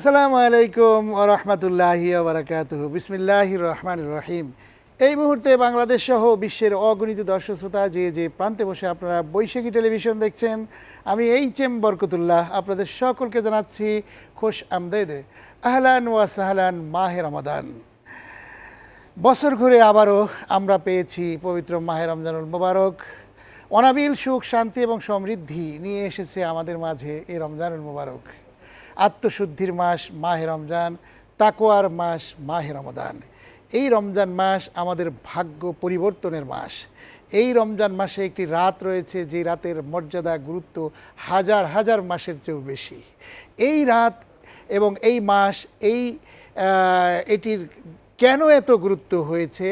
আসসালামু আলাইকুম ওরহমতুল্লাহি ওবরাকাত বিসমিল্লাহ রহমান রহিম। এই মুহূর্তে বাংলাদেশ সহ বিশ্বের অগণিত দর্শক শ্রোতা যে যে প্রান্তে বসে আপনারা বৈশাখী টেলিভিশন দেখছেন, আমি এইচ এম বরকতুল্লাহ আপনাদের সকলকে জানাচ্ছি খুশ আমদেদ আহলান ওয়া সাহলান মাহে রমাদান। বছর ঘুরে আবারও আমরা পেয়েছি পবিত্র মাহে রমজানুল মোবারক। অনাবিল সুখ, শান্তি এবং সমৃদ্ধি নিয়ে এসেছে আমাদের মাঝে এই রমজানুল মোবারক। আত্মশুদ্ধির মাস, মাহে রমজান তাকোয়ার মাস, মাহে রমদান এই রমজান মাস আমাদের ভাগ্য পরিবর্তনের মাস। এই রমজান মাসে একটি রাত রয়েছে যে রাতের মর্যাদা, গুরুত্ব হাজার হাজার মাসের চেয়েও বেশি। এই রাত এবং এই মাস, এই এটির কেন এত গুরুত্ব হয়েছে?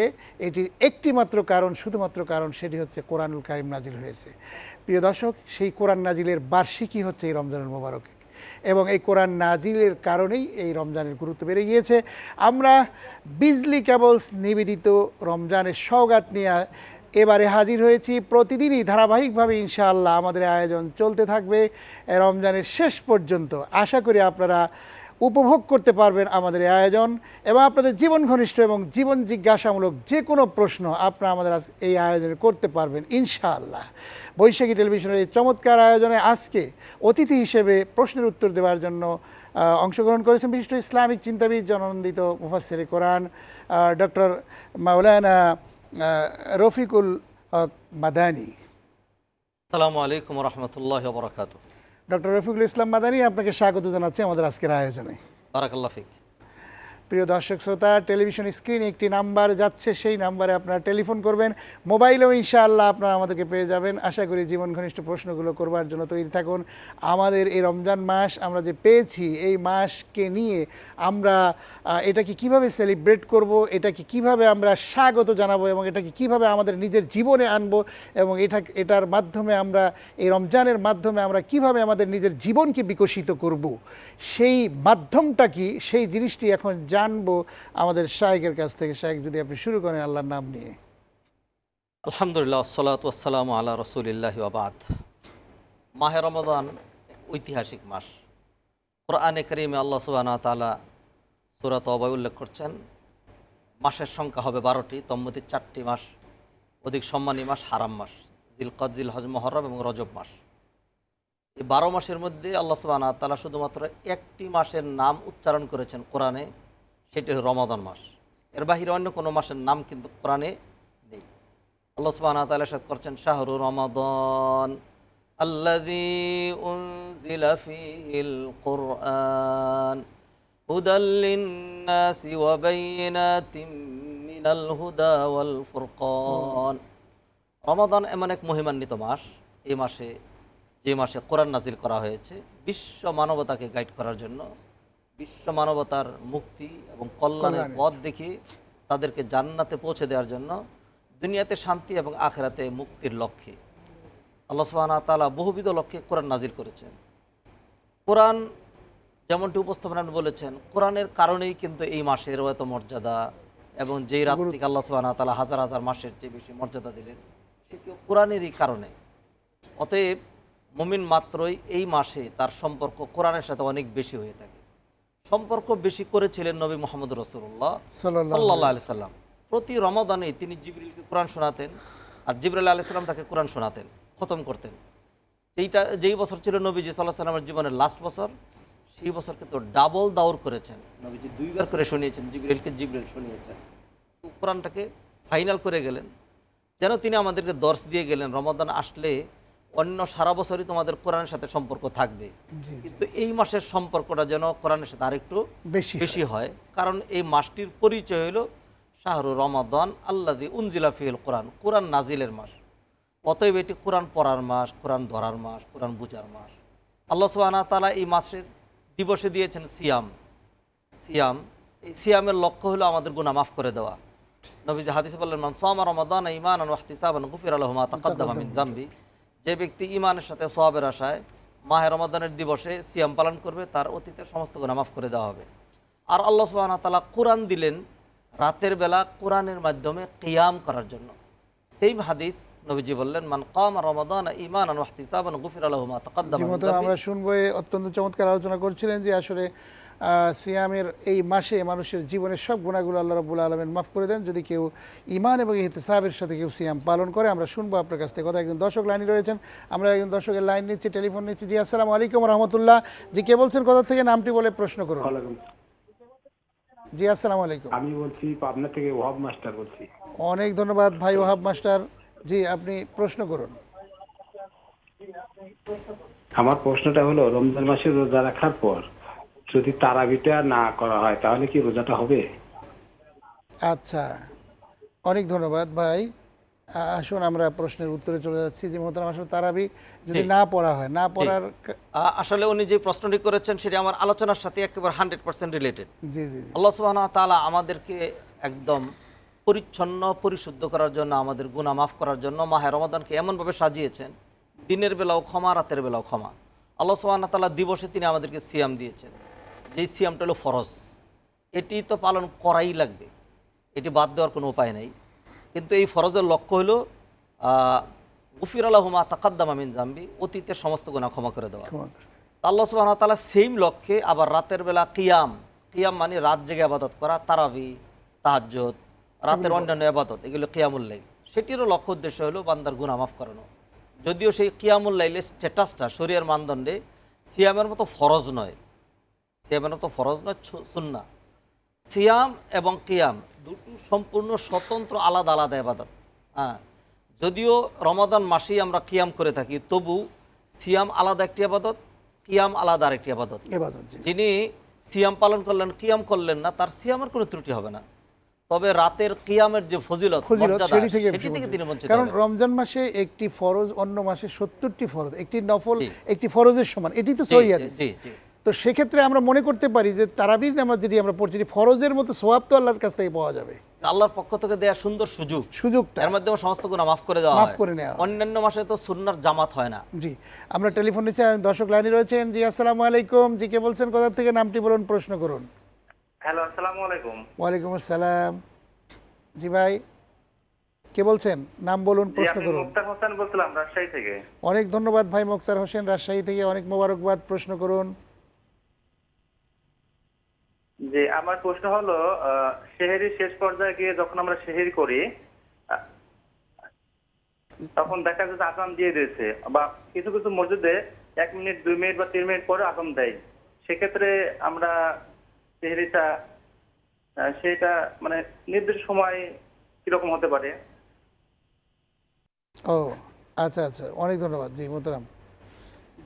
এটির একটি মাত্র কারণ, শুধুমাত্র কারণ সেটি হচ্ছে কোরআনুল কারিম নাজিল হয়েছে। প্রিয় দর্শক, সেই কোরআন নাজিলের বার্ষিকী হচ্ছে এই রমজানুল মোবারক। এবং এই কোরআন নাজিলের কারণেই এই রমজানের গুরুত্ব বেড়ে গিয়েছে। আমরা বিজলি কেবলস নিবেদিত রমজানের সওগাত নিয়ে এবারে হাজির হয়েছি। প্রতিদিনই ধারাবাহিকভাবে ইনশাআল্লাহ আমাদের আয়োজন চলতে থাকবে। রমজানের শেষ পর্যন্ত। আশা করি আপনারা উপভোগ করতে পারবেন আমাদের এই আয়োজন এবং আপনাদের জীবন ঘনিষ্ঠ এবং জীবন জিজ্ঞাসামূলক যে কোনো প্রশ্ন আপনারা আমাদের এই আয়োজনে করতে পারবেন, ইনশাআল্লাহ। বৈশাখী টেলিভিশনের এই চমৎকার আয়োজনে আজকে অতিথি হিসেবে প্রশ্নের উত্তর দেওয়ার জন্য অংশগ্রহণ করেছেন বিশিষ্ট ইসলামিক চিন্তাবিদ, জননন্দিত মুফাসির কোরআন ডক্টর মাওলানা রফিকুল মাদানী। আসসালামু আলাইকুম রহমতুল্লাহ বরকাত ডক্টর রফিকুল ইসলাম মাদানী আপনাকে স্বাগত জানাচ্ছি আমাদের আজকের আয়োজনে। বারাকাল্লা ফিক। প্রিয় দর্শক শ্রোতা, টেলিভিশন স্ক্রিনে একটি নাম্বার যাচ্ছে, সেই নাম্বারে আপনারা টেলিফোন করবেন। মোবাইলেও ইনশাআল্লাহ আপনারা আমাদেরকে পেয়ে যাবেন। আশা করি জীবন ঘনিষ্ঠ প্রশ্নগুলো করবার জন্য তৈরি থাকুন। আমাদের এই রমজান মাস আমরা যে পেয়েছি, এই মাসকে নিয়ে আমরা এটাকে কীভাবে সেলিব্রেট করব, এটাকে কীভাবে আমরা স্বাগত জানাব এবং এটাকে কীভাবে আমাদের নিজের জীবনে আনব এবং এটা, এটার মাধ্যমে আমরা, এই রমজানের মাধ্যমে আমরা কীভাবে আমাদের নিজের জীবনকে বিকশিত করব, সেই মাধ্যমটা কি, সেই জিনিসটি এখন জানব আমাদের শাহেকের কাছ থেকে। শাহেক যদি আপনি শুরু করেন আল্লাহর নাম নিয়ে। আলহামদুলিল্লাহ সালাত আসসালামু আল্লাহ রসুলিল্লাহ আবাদ মাহে রমদান, ঐতিহাসিক মাস। কোরআনে করিমে আল্লাহ সুবাহ তালা সুরাত অবয় উল্লেখ করছেন, মাসের সংখ্যা হবে বারোটি তম্মতির চারটি মাস, অধিক সম্মানী মাস হারাম মাস জিলকদ জিল হজ মহরম এবং রজব মাস। এই বারো মাসের মধ্যে আল্লাহ সুবাহ তালা শুধুমাত্র একটি মাসের নাম উচ্চারণ করেছেন কোরআনে। সেটি হল রমাদান মাস। এর বাহিরে অন্য কোনো মাসের নাম কিন্তু কোরআনে নেই। আল্লাহ ওয়া তাআলা সাথ করছেন, শাহরু রমাদান রমাদান এমন এক মহিমান্বিত মাস। এই মাসে, যে মাসে কোরআন নাজিল করা হয়েছে, বিশ্ব মানবতাকে গাইড করার জন্য বিশ্ব মানবতার মুক্তি এবং কল্যাণের। পথ দেখিয়ে তাদেরকে জান্নাতে পৌঁছে দেওয়ার জন্য দুনিয়াতে শান্তি এবং আখেরাতে মুক্তির লক্ষ্যে। আল্লাহ সুবহানাহু ওয়া তাআলা বহুবিধ লক্ষ্যে কোরআন নাজির করেছেন। কোরআন যেমনটি উপস্থাপনা বলেছেন কোরআনের কারণেই কিন্তু এই মাসের এত মর্যাদা এবং যেই রাত্রিকে আল্লাহ সুবহানাহু তালা হাজার হাজার মাসের চেয়ে বেশি মর্যাদা দিলেন সেটিও কোরআনেরই কারণে। অতএব মুমিন মাত্রই এই মাসে তার সম্পর্ক কোরআনের সাথে অনেক বেশি হয়ে থাকে। সম্পর্ক বেশি করেছিলেন নবী মোহাম্মদ রসুল্লাহ সাল্লাহ আলি সাল্লাম। প্রতি রমাদানে তিনি জিবরিলকে কোরআন শোনাতেন আর জিবরাল আলি সাল্লাম তাকে কোরআন শোনাতেন খতম করতেন। এইটা যেই বছর ছিল নবীজি সাল্লাহ সাল্লামের জীবনের লাস্ট বছর সেই বছর কিন্তু ডাবল দাউর করেছেন। নবীজি দুইবার করে শুনিয়েছেন জিবরিলকে জিবরিল শুনিয়েছেন। কোরআনটাকে ফাইনাল করে গেলেন। যেন তিনি আমাদেরকে দর্শ দিয়ে গেলেন রমাদান আসলে অন্য সারা বছরই তোমাদের কোরআনের সাথে সম্পর্ক থাকবে। কিন্তু এই মাসের সম্পর্কটা যেন কোরআনের সাথে আরেকটু বেশি বেশি হয়। কারণ এই মাসটির পরিচয় হলো শাহরু রমাদান আল্লাদি উনজিলা ফিল কোরআন। কোরআন নাজিলের মাস। অতএব এটি কোরআন পড়ার মাস কোরআন ধরার মাস কোরআন বুঝার মাস। আল্লাহ সুবহানাহু ওয়া তাআলা এই মাসের দিবসে দিয়েছেন সিয়াম। সিয়াম এই সিয়ামের লক্ষ্য হলো আমাদের গুনাহ মাফ করে দেওয়া। নবীজি হাদিসে বললেন মান সামা রমাদান ঈমানান ওয়া ইহতিসাবান গুফিরা লাহু মা তাকাদ্দামা মিন জামবি যে ব্যক্তি ঈমানের সাথে সওয়াবের আশায় মাহে রমাদানের দিবসে সিয়াম পালন করবে তার অতীতের সমস্ত গুনাহ মাফ করে দেওয়া হবে। আর আল্লাহ সুবহানাহু ওয়া তাআলা কোরআন দিলেন রাতের বেলা কোরআনের মাধ্যমে কিয়াম করার জন্য। সেই হাদিস নবীজি বললেন মান কাম রমাদান ঈমানান ওয়া ইহতিসাবান গুফিরা লাহু মা তাকাদ্দামা যেমন জামবি আমরা শুনব অত্যন্ত চমৎকার আলোচনা করছিলেন যে আসলে সিয়ামের এই মাসে মানুষের জীবনের সব গুণাগুলো আল্লাহ রবুল্লা আলমেন মাফ করে দেন। যদি কেউ ইমান এবং ইহতেসাবের সাথে কেউ সিয়াম পালন করে আমরা শুনব আপনার কাছ থেকে। কথা একজন দর্শক লাইনে রয়েছেন আমরা একজন দর্শকের লাইন নিচ্ছি টেলিফোন নিচ্ছি। জি আসসালামু আলাইকুম রহমতুল্লাহ। জি কে বলছেন কোথা থেকে নামটি বলে প্রশ্ন করুন। জি আসসালামু আলাইকুম। আমি বলছি পাবনা থেকে মাস্টার বলছি। অনেক ধন্যবাদ ভাই ওহাব মাস্টার। জি আপনি প্রশ্ন করুন। আমার প্রশ্নটা হলো রমজান মাসে রোজা রাখার পর যদি তারাবিটা না করা হয় তাহলে কি রোজাটা হবে? আচ্ছা অনেক ধন্যবাদ ভাই। আসুন আমরা প্রশ্নের উত্তরে চলে যাচ্ছি। যে মোহতারাম আসলে তারাবি যদি না পড়া হয় না পড়ার আসলে উনি যে প্রশ্নটি করেছেন সেটি আমার আলোচনার সাথে একেবারে হান্ড্রেড পার্সেন্ট রিলেটেড। জি জি আল্লাহ সুবাহ তাআলা আমাদেরকে একদম পরিচ্ছন্ন পরিশুদ্ধ করার জন্য আমাদের গুনাহ মাফ করার জন্য মাহে রমাদানকে এমনভাবে সাজিয়েছেন দিনের বেলাও ক্ষমা রাতের বেলাও ক্ষমা। আল্লাহ সুবাহ তাআলা দিবসে তিনি আমাদেরকে সিয়াম দিয়েছেন। যেই সিয়ামটা হলো ফরজ। এটি তো পালন করাই লাগবে। এটি বাদ দেওয়ার কোনো উপায় নেই। কিন্তু এই ফরজের লক্ষ্য হলো উফির আল্লাহমা তাকাদ্দাম আমিন জাম্বি অতীতের সমস্ত গুণা ক্ষমা করে দেওয়া। আল্লাহ সুবাহ তালা সেম লক্ষ্যে আবার রাতের বেলা কিয়াম কিয়াম মানে রাত জেগে আবাদত করা তারাবি তাহাজ্জত রাতের অন্যান্য আবাদত এগুলো কিয়ামুল্লাইল সেটিরও লক্ষ্য উদ্দেশ্য হলো বান্দার গুণা মাফ করানো। যদিও সেই কিয়ামুল্লাইলের স্ট্যাটাসটা শরীরের মানদণ্ডে সিয়ামের মতো ফরজ নয়। সিয়ামের মতো ফরজ নয় ছু- সুন্না সিয়াম এবং কিয়াম দুটো সম্পূর্ণ স্বতন্ত্র আলাদা আলাদা আবাদত হ্যাঁ। যদিও রমাদান মাসেই আমরা কিয়াম করে থাকি তবু সিয়াম আলাদা একটি আবাদত কিয়াম আলাদা আরেকটি আবাদত যিনি সিয়াম পালন করলেন কিয়াম করলেন না তার সিয়ামের কোনো ত্রুটি হবে না। তবে রাতের কিয়ামের যে ফজিলত ফজিলত সেটি থেকে তিনি বঞ্চিত কারণ রমজান মাসে একটি ফরজ অন্য মাসে সত্তরটি ফরজ। একটি নফল একটি ফরজের সমান। এটি তো জি, সহি হাদিস। তো সেক্ষেত্রে আমরা মনে করতে পারি যে তারাবির নামাজ যেটি আমরা পড়ছি ফরজের মতো সোয়াব তো আল্লাহর কাছ থেকে পাওয়া যাবে। আল্লাহর পক্ষ থেকে দেয়া সুন্দর সুযোগ। সুযোগটা। এর মাধ্যমে সমস্ত গুণা মাফ করে দেওয়া মাফ করে নেওয়া অন্যান্য মাসে তো সুন্নার জামাত হয় না। জি আমরা টেলিফোন নিচ্ছি আমি দর্শক লাইনে রয়েছেন। জি আসসালামু আলাইকুম। জি কে বলছেন কোথা থেকে নামটি বলুন প্রশ্ন করুন। হ্যালো আসসালামু আলাইকুম। ওয়ালাইকুম আসসালাম। জি ভাই কে বলছেন? নাম বলুন প্রশ্ন করুন। মুক্তার হোসেন বলছিলাম রাজশাহী থেকে। অনেক ধন্যবাদ ভাই মোক্তার হোসেন রাজশাহী থেকে অনেক মোবারকবাদ প্রশ্ন করুন। যে আমার প্রশ্ন হলো আহ, সেহেরির শেষ পর্যায়ে গিয়ে যখন আমরা সেহেরি করি তখন দেখা যাচ্ছে আসাম দিয়ে দিয়েছে বা কিছু কিছু মসজিদে এক মিনিট দুই মিনিট বা তিন মিনিট পরে আসাম দেয়। সেক্ষেত্রে আমরা সেহেরিটা আহ, সেটা মানে নির্দিষ্ট সময় কীরকম হতে পারে? ও আচ্ছা আচ্ছা। অনেক ধন্যবাদ জি মোহতারাম।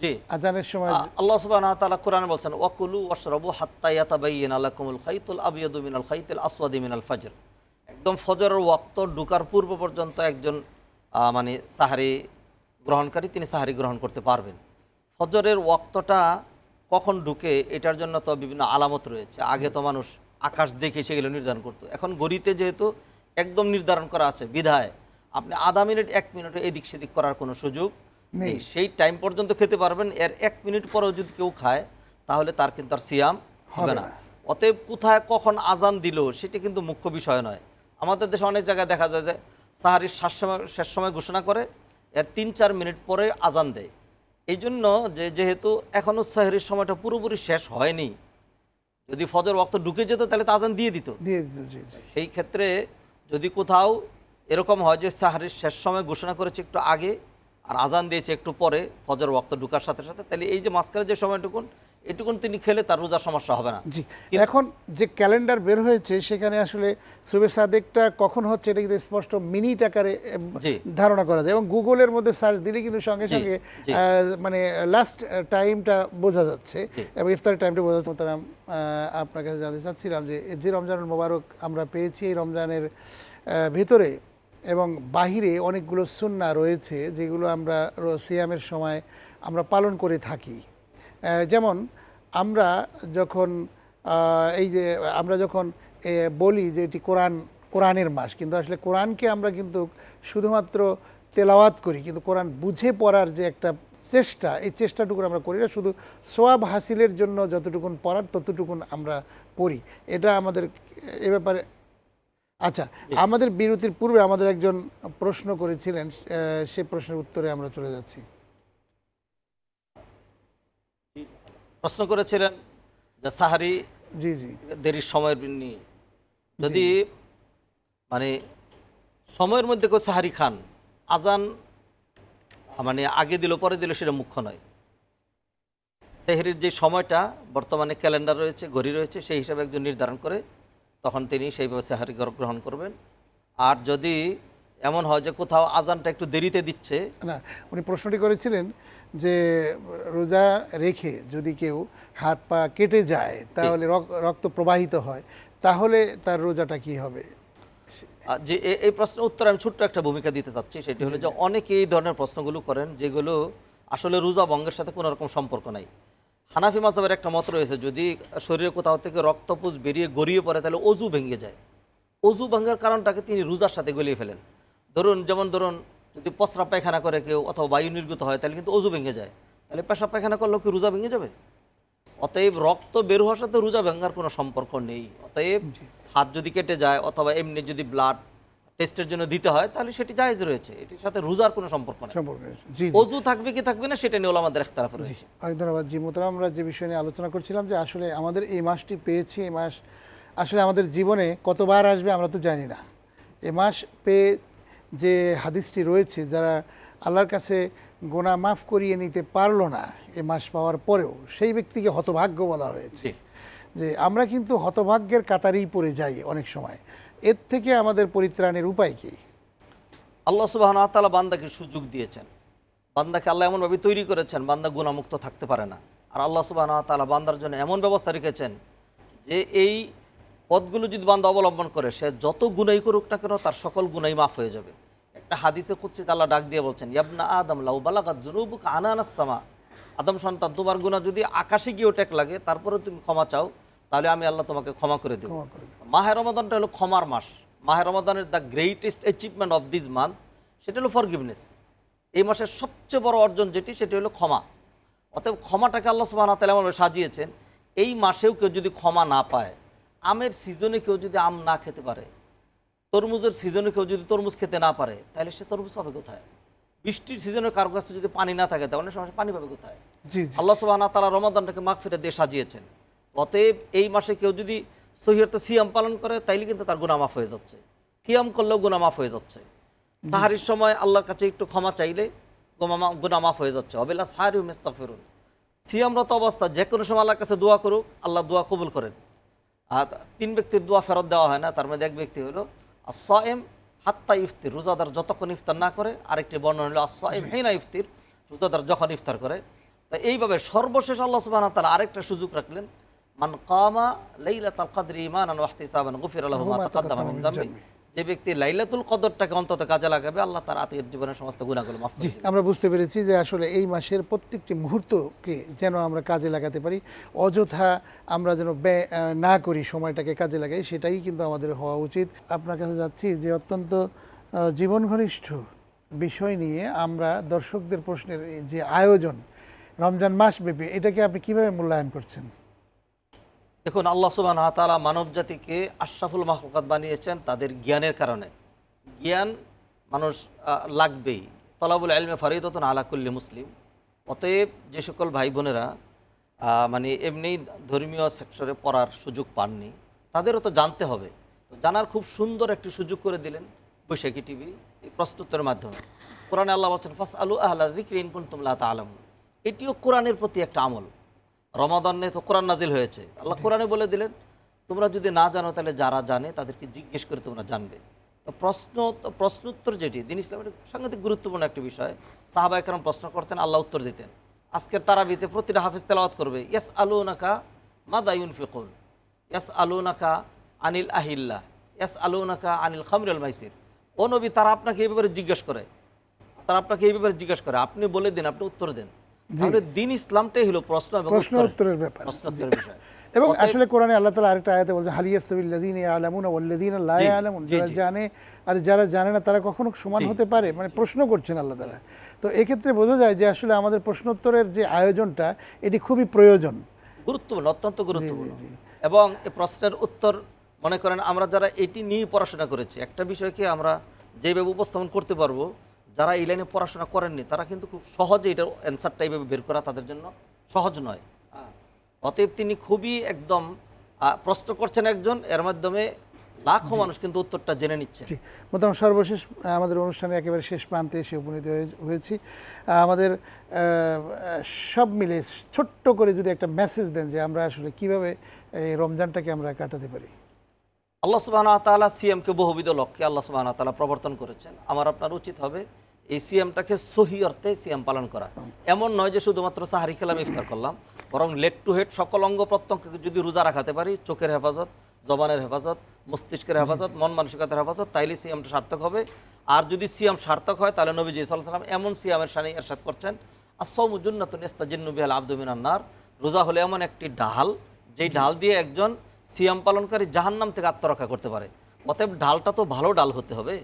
জি। আজানের সময় আ- আল্লাহ সুবহানাহু ওয়া তাআলা কোরআনে বলছেন ওয়াকুলু ওয়াশরাবু হাত্তা ইয়াতাবাইয়ানা লাকুমুল খাইতুল আবিয়াদু মিনাল খাইতিল আসওয়াদি মিনাল ফাজর। একদম ফজরের ওয়াক্ত ঢুকার পূর্ব পর্যন্ত একজন মানে সাহারি গ্রহণকারী তিনি সাহারি গ্রহণ করতে পারবেন। ফজরের ওয়াক্তটা কখন ঢুকে এটার জন্য তো বিভিন্ন আলামত রয়েছে। আগে তো মানুষ আকাশ দেখে সেগুলো নির্ধারণ করতো। এখন গড়িতে যেহেতু একদম নির্ধারণ করা আছে বিধায় আপনি আধা মিনিট এক মিনিটে এদিক সেদিক করার কোনো সুযোগ নেই। সেই টাইম পর্যন্ত খেতে পারবেন এর এক মিনিট পরেও যদি কেউ খায় তাহলে তার কিন্তু আর সিয়াম হবে না। অতএব কোথায় কখন আজান দিল সেটা কিন্তু মুখ্য বিষয় নয়। আমাদের দেশে অনেক জায়গায় দেখা যায় যে সাহারির শেষ সময় শেষ সময় ঘোষণা করে এর তিন চার মিনিট পরে আজান দেয়। এই জন্য যে যেহেতু এখনও সাহারির সময়টা পুরোপুরি শেষ হয়নি যদি ফজর ওয়াক্ত ঢুকে যেত তাহলে তো আজান দিয়ে দিত। দিয়ে সেই ক্ষেত্রে যদি কোথাও এরকম হয় যে সাহারির শেষ সময় ঘোষণা করেছে একটু আগে আর আজান দিয়েছে একটু পরে ফজর ওয়াক্ত ঢুকার সাথে সাথে। তাহলে এই যে মাঝখানে যে সময়টুকুন এটুকুন তিনি খেলে তার রোজার সমস্যা হবে না। জি এখন যে ক্যালেন্ডার বের হয়েছে সেখানে আসলে সুবে সাদেকটা কখন হচ্ছে এটা কিন্তু স্পষ্ট মিনিট আকারে ধারণা করা যায়। এবং গুগলের মধ্যে সার্চ দিলে কিন্তু সঙ্গে সঙ্গে মানে লাস্ট টাইমটা বোঝা যাচ্ছে। এবং ইফতারের টাইমটা বোঝা যাচ্ছে। তারা আপনার কাছে জানতে চাচ্ছিলাম যে যে রমজানুল মোবারক আমরা পেয়েছি এই রমজানের ভেতরে এবং বাহিরে অনেকগুলো সুন্না রয়েছে যেগুলো আমরা সিয়ামের সময় আমরা পালন করে থাকি। যেমন আমরা যখন এই যে আমরা যখন বলি যে এটি কোরআন, কোরআনের মাস, কিন্তু আসলে কোরআনকে আমরা কিন্তু শুধুমাত্র তেলাওয়াত করি, কিন্তু কোরআন বুঝে পড়ার যে একটা চেষ্টা, এই চেষ্টাটুকু আমরা করি না, শুধু সোয়াব হাসিলের জন্য যতটুকুন পড়ার ততটুকুন আমরা পড়ি। এটা আমাদের, এ ব্যাপারে আচ্ছা আমাদের বিরতির পূর্বে আমাদের একজন প্রশ্ন করেছিলেন সে প্রশ্নের উত্তরে আমরা চলে যাচ্ছি। প্রশ্ন করেছিলেন যে সাহারি জি জি। দেরির সময়ের নিয়ে। যদি মানে সময়ের মধ্যে কেউ সাহারি খান আজান মানে আগে দিল পরে দিল সেটা মুখ্য নয়। সেহরির যে সময়টা বর্তমানে ক্যালেন্ডার রয়েছে ঘড়ি রয়েছে সেই হিসাবে একজন নির্ধারণ করে তখন তিনি সেইভাবে সাহারি গ্রহণ করবেন। আর যদি এমন হয় যে কোথাও আজানটা একটু দেরিতে দিচ্ছে। না উনি প্রশ্নটি করেছিলেন যে রোজা রেখে যদি কেউ হাত পা কেটে যায় তাহলে রক- রক্ত প্রবাহিত হয় তাহলে তার রোজাটা কি হবে? যে এই প্রশ্নের উত্তর আমি ছোট্ট একটা ভূমিকা দিতে চাচ্ছি সেটি হলো যে অনেকে এই ধরনের প্রশ্নগুলো করেন যেগুলো আসলে রোজা বঙ্গের সাথে কোনো রকম সম্পর্ক নাই। হানাফি মাজাবের একটা মত রয়েছে যদি শরীরে কোথাও থেকে রক্তপুষ বেরিয়ে গড়িয়ে পড়ে তাহলে অজু ভেঙে যায়। অজু ভাঙার কারণটাকে তিনি রোজার সাথে গলিয়ে ফেলেন। ধরুন যেমন ধরুন যদি পসরা পায়খানা করে কেউ অথবা বায়ু নির্গত হয় তাহলে কিন্তু অজু ভেঙে যায়। তাহলে পেশাব পায়খানা করলেও কি রোজা ভেঙে যাবে? অতএব রক্ত বের হওয়ার সাথে রোজা ভাঙার কোনো সম্পর্ক নেই। অতএব হাত যদি কেটে যায় অথবা এমনি যদি ব্লাড টেস্টের জন্য দিতে হয় তাহলে সেটি জায়েজ রয়েছে। এটির সাথে রোজার কোনো সম্পর্ক নেই। সম্পর্ক। জি অজু থাকবে কি থাকবে না সেটা নিয়ে আমাদের একতলাফ রয়েছে। অনেক ধন্যবাদ জি মোতারাম আমরা যে বিষয় নিয়ে আলোচনা করছিলাম যে আসলে আমাদের এই মাসটি পেয়েছি এই মাস আসলে আমাদের জীবনে কতবার আসবে আমরা তো জানি না। এ মাস পেয়ে যে হাদিসটি রয়েছে যারা আল্লাহর কাছে গোনা মাফ করিয়ে নিতে পারল না এ মাস পাওয়ার পরেও সেই ব্যক্তিকে হতভাগ্য বলা হয়েছে। যে আমরা কিন্তু হতভাগ্যের কাতারেই পড়ে যাই অনেক সময়। এর থেকে আমাদের পরিত্রাণের উপায় কী? আল্লাহ সুবাহ তালা বান্দাকে সুযোগ দিয়েছেন। বান্দাকে আল্লাহ এমনভাবে তৈরি করেছেন, বান্দা গুণামুক্ত থাকতে পারে না। আর আল্লাহ সুবাহ তালা বান্দার জন্য এমন ব্যবস্থা রেখেছেন যে এই পথগুলো যদি বান্দা অবলম্বন করে, সে যত গুণাই করুক না কেন তার সকল গুণাই মাফ হয়ে যাবে। একটা হাদিসে কুচ্ছিত আল্লাহ ডাক দিয়ে বলছেন, ইয়াবনা আদম লাউ বালাগাত জুনুবুক আনানাসামা আদম সন্তান, তোমার গুণা যদি আকাশে গিয়েও টেক লাগে তারপরে তুমি ক্ষমা চাও। তাহলে আমি আল্লাহ তোমাকে ক্ষমা করে দেবো। মাহের রমাদানটা হলো ক্ষমার মাস। মাহের রমাদানের the greatest achievement of this month সেটা হলো ফরগিভনেস এই মাসের সবচেয়ে বড় অর্জন যেটি সেটি হলো ক্ষমা। অতএব ক্ষমাটাকে আল্লাহ সুবাহ এমনভাবে সাজিয়েছেন। এই মাসেও কেউ যদি ক্ষমা না পায় আমের সিজনে কেউ যদি আম না খেতে পারে তরমুজের সিজনে কেউ যদি তরমুজ খেতে না পারে তাহলে সে তরমুজ পাবে কোথায়? বৃষ্টির সিজনে কারও কাছে যদি পানি না থাকে তাহলে সময় পানি পাবে কোথায়? আল্লাহ সুবাহ তালা রমাদানটাকে মাগ ফিরে দিয়ে সাজিয়েছেন। অতএব এই মাসে কেউ যদি সহিয়তে সিয়াম পালন করে, তাইলে কিন্তু তার গুণা মাফ হয়ে যাচ্ছে। কিয়াম করলেও গুণা মাফ হয়ে যাচ্ছে। সাহারির সময় আল্লাহর কাছে একটু ক্ষমা চাইলে গোমা- গুণা মাফ হয়ে যাচ্ছে। অবেলা সাহারি মেস্তাফেরুন সিয়ামরত অবস্থা যে কোনো সময় আল্লাহর কাছে দোয়া করুক, আল্লাহ দোয়া কবুল করেন। আর তিন ব্যক্তির দোয়া ফেরত দেওয়া হয় না, তার মধ্যে এক ব্যক্তি হলো আসয়েম হাত্তা ইফতির, রোজাদার যতক্ষণ ইফতার না করে, আরেকটি বর্ণনা হলো আসয়েম হেনা ইফতির, রোজাদার যখন ইফতার করে। তা এইভাবে সর্বশেষ আল্লাহ সুবাহ তারা আরেকটা সুযোগ রাখলেন মান কামা লাইলাতুল কদরি ইমানান ওয়া ইহতিসাবান গুফির লাহু মা তাকাদ্দামা মিন যামবি। যে ব্যক্তি লাইলাতুল কদরটাকে অন্তত কাজে লাগাবে আল্লাহ তার আতির জীবনের সমস্ত গুনাহগুলো মাফ করে জি আমরা বুঝতে পেরেছি যে আসলে এই মাসের প্রত্যেকটি মুহূর্তকে যেন আমরা কাজে লাগাতে পারি অযথা আমরা যেন ব্যয় না করি সময়টাকে কাজে লাগাই সেটাই কিন্তু আমাদের হওয়া উচিত। আপনার কাছে যাচ্ছি যে অত্যন্ত জীবন ঘনিষ্ঠ বিষয় নিয়ে আমরা দর্শকদের প্রশ্নের যে আয়োজন রমজান মাস ব্যাপী এটাকে আপনি কীভাবে মূল্যায়ন করছেন? দেখুন, আল্লাহ সুবাহ তালা মানব জাতিকে আশরাফুল মাহলুকাত বানিয়েছেন তাদের জ্ঞানের কারণে। জ্ঞান মানুষ লাগবেই। তলাবুল আলমে ফরিদতন আলাকুল্লি মুসলিম। অতএব যে সকল ভাই বোনেরা মানে এমনি ধর্মীয় সেক্টরে পড়ার সুযোগ পাননি, তাদেরও তো জানতে হবে। জানার খুব সুন্দর একটি সুযোগ করে দিলেন বৈশাখী টিভি এই প্রশ্নোত্তরের মাধ্যমে। কোরআনে আল্লাহ বলছেন ফাস আলু আহ্লা দিক্রি ইনকুন তুমলা তা আলম এটিও কোরআনের প্রতি একটা আমল। রমাদানে তো কোরআন নাজিল হয়েছে। আল্লাহ কোরআনে বলে দিলেন, তোমরা যদি না জানো, তাহলে যারা জানে, তাদেরকে জিজ্ঞেস করে তোমরা জানবে। তো প্রশ্ন প্রশ্নোত্তর যেটি, দিন ইসলামের সাংঘাতিক গুরুত্বপূর্ণ একটি বিষয়। সাহাবা একরম প্রশ্ন করতেন, আল্লাহ উত্তর দিতেন। আজকের তারাবিতে প্রতিটা হাফিজ তেলাওয়াত করবে, ইয়াস আলু নাকা মা দায়ুন ফিকুল ইয়াস আলু নাকা আনিল আহিল্লা? ইয়াস আলু নাকা আনিল খামরুল মাইসির? ও নবী, তারা আপনাকে এই ব্যাপারে জিজ্ঞেস করে। তারা আপনাকে এই ব্যাপারে জিজ্ঞেস করে। আপনি বলে দিন, আপনি উত্তর দেন। তাহলে দিন ইসলামটাই হলো প্রশ্ন এবং প্রশ্ন উত্তরের ব্যাপার। প্রশ্নোত্তরের বিষয়। এবং আসলে কোরআনে আল্লাহ তালা আরেকটা আয়াতে বলছে হালিয়াস্তাবিল্লাদিন আলামুন ওয়াল্লাদিন লা আলামুন যারা জানে আর যারা জানে না তারা কখনো সমান হতে পারে? মানে প্রশ্ন করছেন আল্লাহ তালা তো এক্ষেত্রে বোঝা যায় যে আসলে আমাদের প্রশ্নোত্তরের যে আয়োজনটা এটি খুবই প্রয়োজন। গুরুত্বপূর্ণ অত্যন্ত গুরুত্বপূর্ণ। এবং এই প্রশ্নের উত্তর মনে করেন আমরা যারা এটি নিয়ে পড়াশোনা করেছি একটা বিষয়কে আমরা যেভাবে উপস্থাপন করতে পারব যারা এই লাইনে পড়াশোনা করেননি তারা কিন্তু খুব সহজে এটার অ্যান্সারটা এইভাবে বের করা তাদের জন্য সহজ নয়। অতএব তিনি খুবই একদম প্রশ্ন করছেন একজন এর মাধ্যমে লাখো মানুষ কিন্তু উত্তরটা জেনে নিচ্ছে। মোটামুটি সর্বশেষ আমাদের অনুষ্ঠানে একেবারে শেষ প্রান্তে এসে উপনীত হয়ে- হয়েছি। আমাদের সব মিলে ছোট্ট করে যদি একটা মেসেজ দেন যে আমরা আসলে কীভাবে এই রমজানটাকে আমরা কাটাতে পারি। আল্লাহ সুবাহ তালা সিএমকে বহুবিধ লক্ষ্যে আল্লাহ সুবাহ তালা প্রবর্তন করেছেন। আমার আপনার উচিত হবে এই সিএমটাকে সহি অর্থে সিএম পালন করা। এমন নয় যে শুধুমাত্র সাহারি খেলাম, ইফতার করলাম। বরং লেগ টু হেড সকল অঙ্গ প্রত্যঙ্গকে যদি রোজা রাখাতে পারি, চোখের হেফাজত, জবানের হেফাজত, মস্তিষ্কের হেফাজত, মন মানসিকতার হেফাজত, তাইলে সিএমটা সার্থক হবে। আর যদি সিএম সার্থক হয়, তাহলে নবীজি সাল্লাম এমন সিএমের সানি এরশাদ করছেন আসৌমুজুন্নাতুন ইস্তাজিন্নুবিহাল আব্দুমিন আন্নার রোজা হলে এমন একটি ঢাল যেই ঢাল দিয়ে একজন সিয়াম পালনকারী জাহান্নাম থেকে আত্মরক্ষা করতে পারে। অতএব ডালটা তো ভালো ডাল হতে হবে।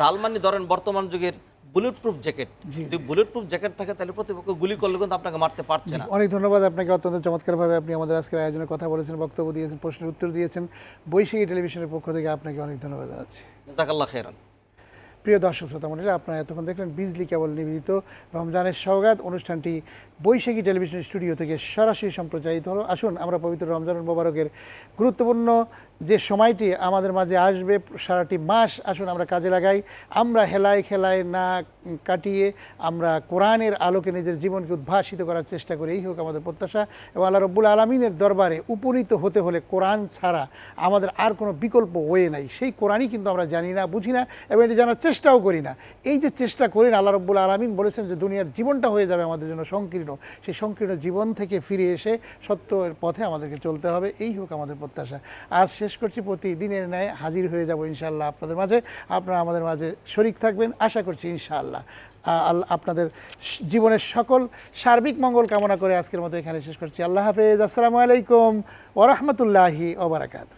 ডাল মানে ধরেন বর্তমান যুগের বুলেট প্রুফ জ্যাকেট যদি বুলেট প্রুফ জ্যাকেট থাকে তাহলে প্রতিপক্ষ গুলি করলে কিন্তু আপনাকে মারতে পারছে না। অনেক ধন্যবাদ আপনাকে। অত্যন্ত চমৎকারভাবে আপনি আমাদের আজকের আয়োজনে কথা বলেছেন বক্তব্য দিয়েছেন প্রশ্নের উত্তর দিয়েছেন। বৈশাখী টেলিভিশনের পক্ষ থেকে আপনাকে অনেক ধন্যবাদ জানাচ্ছি। জাকাল্লা খেরান প্রিয় দর্শক শ্রোতা মন্ডলী আপনারা এতক্ষণ দেখলেন বিজলি কেবল নিবেদিত রমজানের সৌগাত অনুষ্ঠানটি বৈশাখী টেলিভিশন স্টুডিও থেকে সরাসরি সম্প্রচারিত হলো। আসুন, আমরা পবিত্র রমজান মোবারকের গুরুত্বপূর্ণ যে সময়টি আমাদের মাঝে আসবে, সারাটি মাস আসুন আমরা কাজে লাগাই। আমরা হেলায় খেলায় না কাটিয়ে আমরা কোরআনের আলোকে নিজের জীবনকে উদ্ভাসিত করার চেষ্টা করি। এই হোক আমাদের প্রত্যাশা। এবং আল্লাহ রব্বুল আলমিনের দরবারে উপনীত হতে হলে কোরআন ছাড়া আমাদের আর কোনো বিকল্প ওয়ে নাই। সেই কোরআনই কিন্তু আমরা জানি না, বুঝি না এবং এটি জানার চেষ্টাও করি না। এই যে চেষ্টা করি না আল্লাহ রব্বুল আলমিন বলেছেন যে দুনিয়ার জীবনটা হয়ে যাবে আমাদের জন্য সংকীর্ণ। সেই সংকীর্ণ জীবন থেকে ফিরে এসে সত্যের পথে আমাদেরকে চলতে হবে। এই হোক আমাদের প্রত্যাশা। আজ শেষ করছি, প্রতিদিনের ন্যায় হাজির হয়ে যাব ইনশাআল্লাহ আপনাদের মাঝে। আপনারা আমাদের মাঝে শরিক থাকবেন। আশা করছি ইনশাআল্লাহ। আ- আল্লাহ আপনাদের জীবনের সকল সার্বিক মঙ্গল কামনা করে আজকের মতো এখানে শেষ করছি। আল্লাহ হাফেজ। আসসালামু আলাইকুম ওরহমতুল্লাহি ওবরাকাত